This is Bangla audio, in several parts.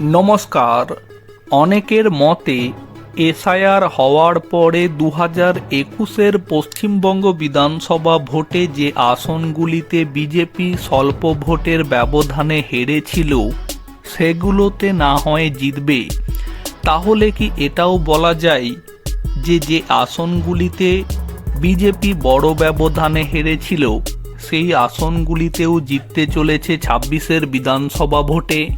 নমস্কার। অনেকের মতে, এসআইআর হওয়ার পরে দু হাজার একুশের পশ্চিমবঙ্গ বিধানসভা ভোটে যে আসনগুলিতে বিজেপি স্বল্প ভোটের ব্যবধানে হেরেছিল, সেগুলোতে না হয় জিতবে। তাহলে কি এটাও বলা যায় যে যে আসনগুলিতে বিজেপি বড় ব্যবধানে হেরেছিল, সেই আসনগুলিতেও জিততে চলেছে ছাব্বিশের বিধানসভা ভোটে?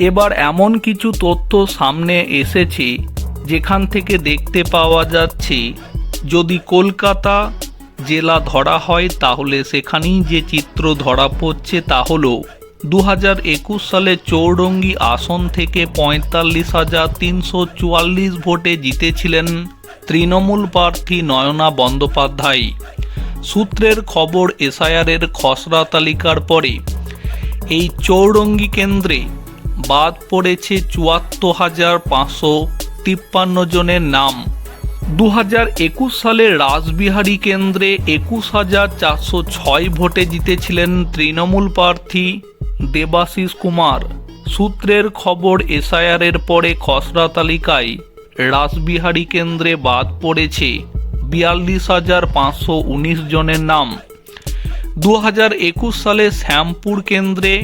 এবার এমন কিছু তথ্য সামনে এসেছে যেখান থেকে দেখতে পাওয়া যাচ্ছে, যদি কলকাতা জেলা ধরা হয় তাহলে সেখানেই যে চিত্র ধরা পড়ছে তা হলো দু হাজার একুশ সালে চৌরঙ্গি আসন থেকে পঁয়তাল্লিশ হাজার তিনশো চুয়াল্লিশ ভোটে জিতেছিলেন তৃণমূল প্রার্থী নয়না বন্দ্যোপাধ্যায়। সূত্রের খবর এসআইআরের খসড়া তালিকার পরে এই চৌরঙ্গি কেন্দ্রে বাদ পড়েছে চুয়াত্তর হাজার পাঁচশো তিপ্পান্ন জনের নাম। দু হাজার একুশ সালে রাসবিহারী কেন্দ্রে একুশ হাজার চারশো ছয় ভোটে জিতেছিলেন তৃণমূল প্রার্থী দেবাশিস কুমার। সূত্রের খবর, এসআইআরের পরে খসড়া তালিকায় রাসবিহারী কেন্দ্রে বাদ পড়েছে বিয়াল্লিশ হাজার পাঁচশো উনিশ জনের নাম। দু হাজার একুশ সালে শ্যামপুর কেন্দ্রে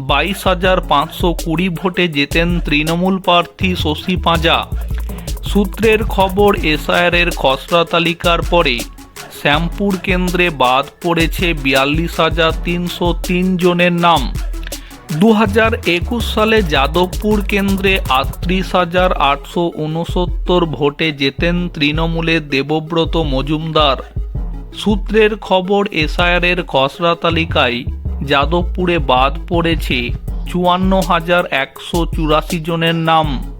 বাইশ হাজার পাঁচশো কুড়ি ভোটে জেতেন তৃণমূল প্রার্থী শশী পাঁজা। সূত্রের খবর, এসআইআরের খসড়া তালিকার পরে শ্যামপুর কেন্দ্রে বাদ পড়েছে বিয়াল্লিশ হাজার তিনশো তিন জনের নাম। দু হাজার একুশ সালে যাদবপুর কেন্দ্রে আটত্রিশ হাজার আটশো উনসত্তর ভোটে জেতেন তৃণমূলের দেবব্রত মজুমদার। সূত্রের খবর এসআইআরের খসড়া তালিকায় যাদবপুরে বাদ পড়েছে চুয়ান্ন হাজার একশো চুরাশি জনের নাম।